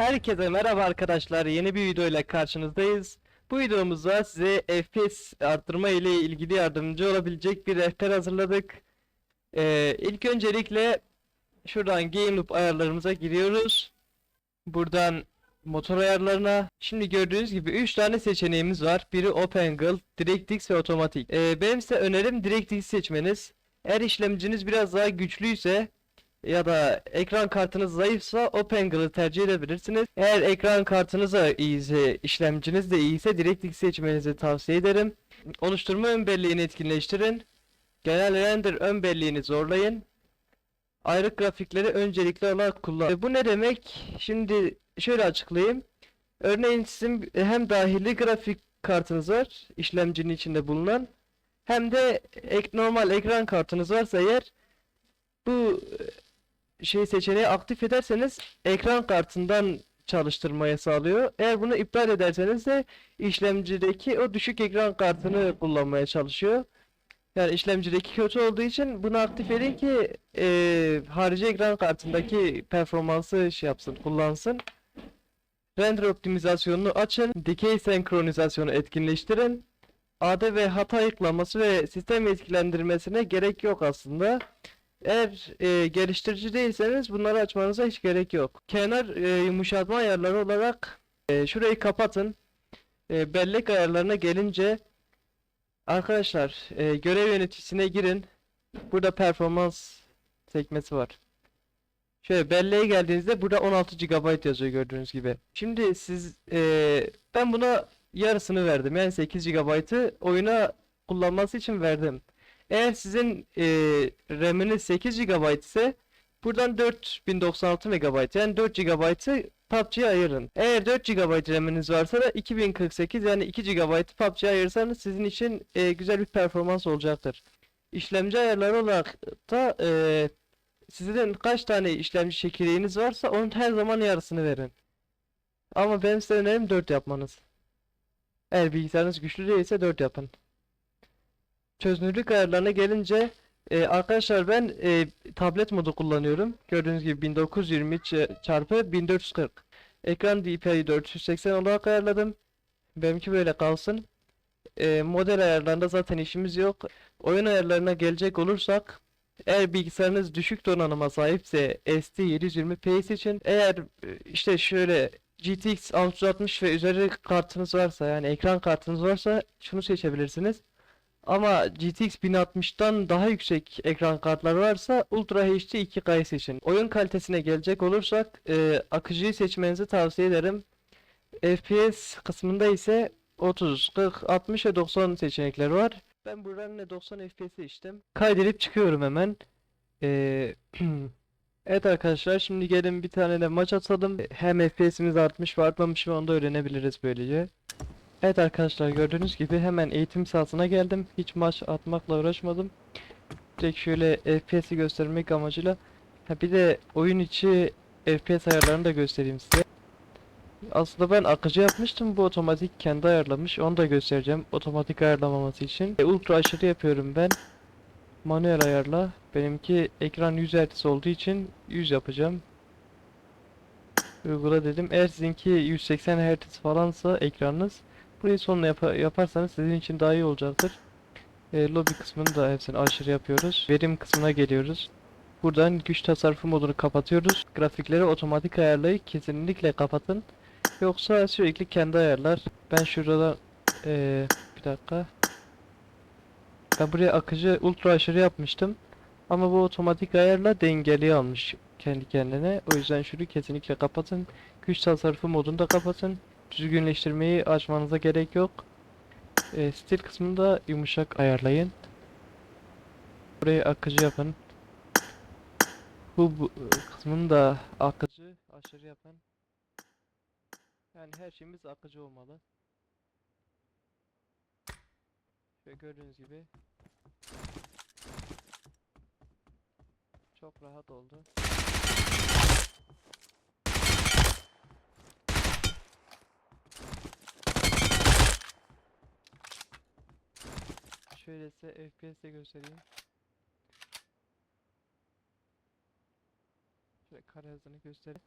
Herkese merhaba arkadaşlar. Yeni bir video ile karşınızdayız. Bu videomuzda size FPS arttırma ile ilgili yardımcı olabilecek bir rehber hazırladık. Ee, ilk öncelikle şuradan Game Loop ayarlarımıza giriyoruz. Buradan motor ayarlarına. Şimdi gördüğünüz gibi 3 tane seçeneğimiz var. Biri OpenGL, DirectX ve otomatik. Ee, benim size önerim DirectX seçmeniz. Eğer işlemciniz biraz daha güçlüyse ya da ekran kartınız zayıfsa OpenGL'ı tercih edebilirsiniz. Eğer ekran kartınız da iyiyse, işlemciniz de iyiyse DirectX seçmenizi tavsiye ederim. Oluşturma ön belleğini etkinleştirin. Genel render ön belleğini zorlayın. Ayrık grafikleri öncelikli olarak kullan. E, bu ne demek? Şimdi şöyle açıklayayım. Örneğin sizin hem dahili grafik kartınız var, işlemcinin içinde bulunan, hem de ek, normal ekran kartınız varsa eğer bu şey seçeneği aktif ederseniz ekran kartından çalıştırmaya sağlıyor. Eğer bunu iptal ederseniz de işlemcideki o düşük ekran kartını kullanmaya çalışıyor. Yani işlemcideki kötü olduğu için bunu aktif edin ki eee harici ekran kartındaki performansı şey yapsın, kullansın. Render optimizasyonunu açın. Dikey senkronizasyonu etkinleştirin. AD ve hata ayıklaması ve sistem etkilendirmesine gerek yok aslında. Eğer e, geliştirici değilseniz bunları açmanıza hiç gerek yok. Kenar e, yumuşatma ayarları olarak e, şurayı kapatın. E, bellek ayarlarına gelince arkadaşlar e, görev yöneticisine girin. Burada performans sekmesi var. Şöyle belleğe geldiğinizde burada 16 GB yazıyor gördüğünüz gibi. Şimdi siz e, ben buna yarısını verdim. Yani 8 GB'ı oyuna kullanması için verdim. Eğer sizin e, RAM'iniz 8 GB ise buradan 4096 MB yani 4 GB'ı PUBG'ye ayırın. Eğer 4 GB RAM'iniz varsa da 2048 yani 2 GB PUBG'ye ayırsanız sizin için e, güzel bir performans olacaktır. İşlemci ayarları olarak da e, sizin kaç tane işlemci çekirdeğiniz varsa onun her zaman yarısını verin. Ama benim size önerim 4 yapmanız. Eğer bilgisayarınız güçlü değilse 4 yapın. Çözünürlük ayarlarına gelince e, arkadaşlar ben e, tablet modu kullanıyorum. Gördüğünüz gibi 1920 ç- çarpı 1440. Ekran DPI'yi 480 olarak ayarladım. Benimki böyle kalsın. E, model ayarlarında zaten işimiz yok. Oyun ayarlarına gelecek olursak eğer bilgisayarınız düşük donanıma sahipse ST 720p seçin. Eğer e, işte şöyle GTX 660 ve üzeri kartınız varsa yani ekran kartınız varsa şunu seçebilirsiniz. Ama GTX 1060'tan daha yüksek ekran kartları varsa Ultra HD 2K seçin. Oyun kalitesine gelecek olursak e, akıcıyı seçmenizi tavsiye ederim. FPS kısmında ise 30, 40, 60 ve 90 seçenekler var. Ben buradan 90 FPS seçtim. Kaydedip çıkıyorum hemen. Ee, evet arkadaşlar şimdi gelin bir tane de maç atalım. Hem FPS'imiz artmış ve artmamış mı onu da öğrenebiliriz böylece. Evet arkadaşlar gördüğünüz gibi hemen eğitim sahasına geldim. Hiç maç atmakla uğraşmadım. Direkt şöyle FPS'i göstermek amacıyla. Ha bir de oyun içi FPS ayarlarını da göstereyim size. Aslında ben akıcı yapmıştım. Bu otomatik kendi ayarlamış. Onu da göstereceğim. Otomatik ayarlamaması için. E, ultra aşırı yapıyorum ben. Manuel ayarla. Benimki ekran 100 Hz olduğu için 100 yapacağım. Uygula dedim. Eğer sizinki 180 Hz falansa ekranınız Burayı sonuna yapa- yaparsanız sizin için daha iyi olacaktır. E, lobby kısmını da hepsini aşırı yapıyoruz. Verim kısmına geliyoruz. Buradan güç tasarrufu modunu kapatıyoruz. Grafikleri otomatik ayarlayıp kesinlikle kapatın. Yoksa sürekli kendi ayarlar. Ben şurada e, bir dakika. Ben buraya akıcı ultra aşırı yapmıştım. Ama bu otomatik ayarla dengeli almış kendi kendine. O yüzden şunu kesinlikle kapatın. Güç tasarrufu modunu da kapatın düzgünleştirmeyi açmanıza gerek yok. E, stil kısmında yumuşak ayarlayın. Burayı akıcı yapın. Bu, bu kısmını da akıcı aşırı yapın. Yani her şeyimiz akıcı olmalı. Şöyle gördüğünüz gibi. Çok rahat oldu. şöyle size FPS de göstereyim. Şöyle kare hızını göstereyim.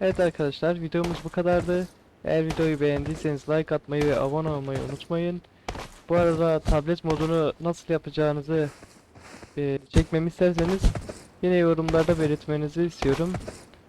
Evet arkadaşlar videomuz bu kadardı. Eğer videoyu beğendiyseniz like atmayı ve abone olmayı unutmayın. Bu arada tablet modunu nasıl yapacağınızı e, çekmemi isterseniz yine yorumlarda belirtmenizi istiyorum.